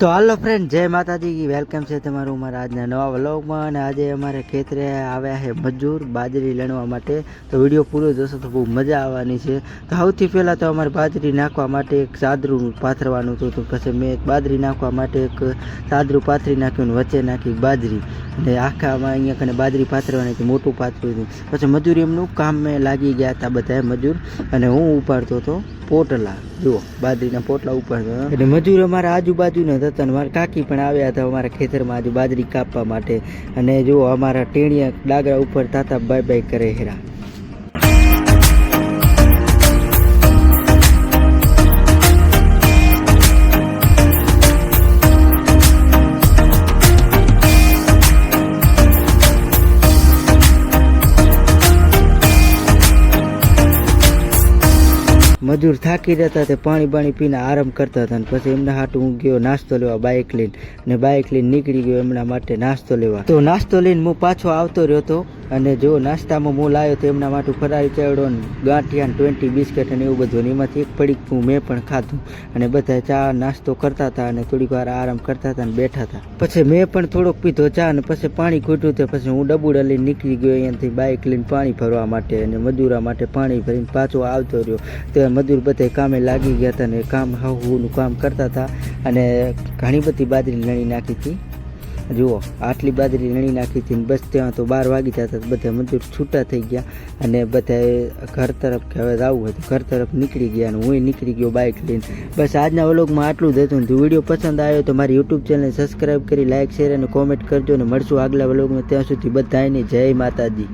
તો હાલો ફ્રેન્ડ જય માતાજી. વેલકમ છે તમારું અમારા આજના નવા વ્લોગમાં અને આજે અમારે ખેતરે આવ્યા છે મજૂર બાજરી લણવા માટે. તો વીડિયો પૂરો જોશો તો બહુ મજા આવવાની છે. તો સૌથી પહેલાં તો અમારે બાજરી નાખવા માટે એક સાદરું પાથરવાનું હતું. તો પછી મેં એક બાજરી નાખવા માટે એક સાદરું પાથરી નાખ્યું ને વચ્ચે નાખી બાજરી. અને આખામાં અહીંયા કને બાજરી પાથરવાની હતી, મોટું પાથર્યું હતું. પછી મજૂર એમનું કામ મેં લાગી ગયા હતા બધા મજૂર. અને હું ઉપાડતો હતો પોટલા. જુઓ, બાજરીના પોટલા ઉપાડતો હતો. એટલે મજૂર અમારા આજુબાજુના હતા અને મારા કાકી પણ આવ્યા હતા અમારા ખેતરમાં આજુ બાજરી કાપવા માટે. અને જુઓ, અમારા ટેણિયા ડાગરા ઉપર તાતા બાય બાય કરે હેરા. મજૂર થાકી જતા તે પાણી બાણી પીને આરામ કરતા હતા પછી એમના હાટું હું ગયો નાસ્તો લેવા બાઇક લઈને. ને બાઇક લઈને નીકળી ગયો એમના માટે નાસ્તો લેવા. તો નાસ્તો લઈને હું પાછો આવતો રહ્યો હતો અને જો નાસ્તામાં હું લાવ્યો તો એમના માટે ફરારી ચાવડો ગાંઠિયા ટ્વેન્ટી બિસ્કટ અને એવું બધું એમાંથી એક પડીક મેં પણ ખાધું. અને બધા ચા નાસ્તો કરતા હતા અને થોડીક વાર આરામ કરતા હતા અને બેઠા હતા. પછી મેં પણ થોડોક પીધો ચા અને પછી પાણી ખૂટ્યું તો પછી હું ડબુડા લઈને નીકળી ગયો અહીંયાથી બાઇક લઈને પાણી ભરવા માટે અને મજૂરા માટે પાણી ભરીને પાછો આવતો રહ્યો. તો મજૂર બધે કામે લાગી ગયા હતા ને કામ હાવનું કામ કરતા હતા. અને ઘણી બધી બાજરી લણી નાખી હતી. જુઓ, આટલી બાજરી લણી નાખી હતી બસ ત્યાં તો બાર વાગી જતા બધા મજૂર છૂટા થઈ ગયા અને બધા ઘર તરફ કે હવે જવું હતું ઘર તરફ નીકળી ગયા અને હું નીકળી ગયો બાઇક લઈને. બસ આજના વ્લોગમાં આટલું જ હતું. વીડિયો પસંદ આવ્યો તો મારી યુટ્યુબ ચેનલ સબસ્ક્રાઈબ કરી, લાઇક, શેર અને કોમેન્ટ કરજો અને મળશું આગલા વ્લોગમાં. ત્યાં સુધી બધાને જય માતાજી.